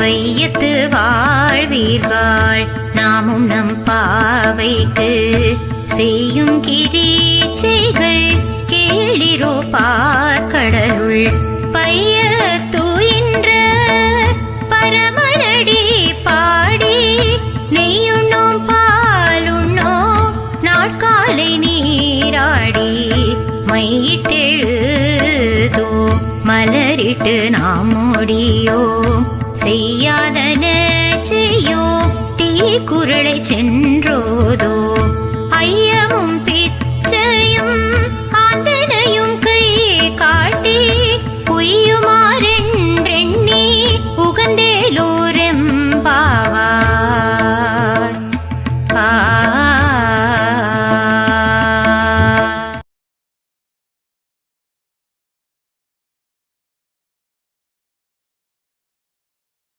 வையத்து வாழ்வீர்கள். நாமும் நம் பாவைக்கு செய்யும் கிரீச்சைகள் கேளிரோ பார்க்கடலுள் பைய தூயின்ற பரமனடி பாடி நெய்யுண்ணோம் பாலுண்ணோ நாட்காலை நீராடி. மையிட்டெழுதோ மலரிட்டு நாம் முடியோ செய்யாதன செய்யோ தீ குரலை சென்றோதோ. ஐயமும் பிச்சையும் ஆந்தனையும் கை காட்டி பொய்யுமாறென்றெண்ணி உகந்தேலூரெம்பாவார் ஆ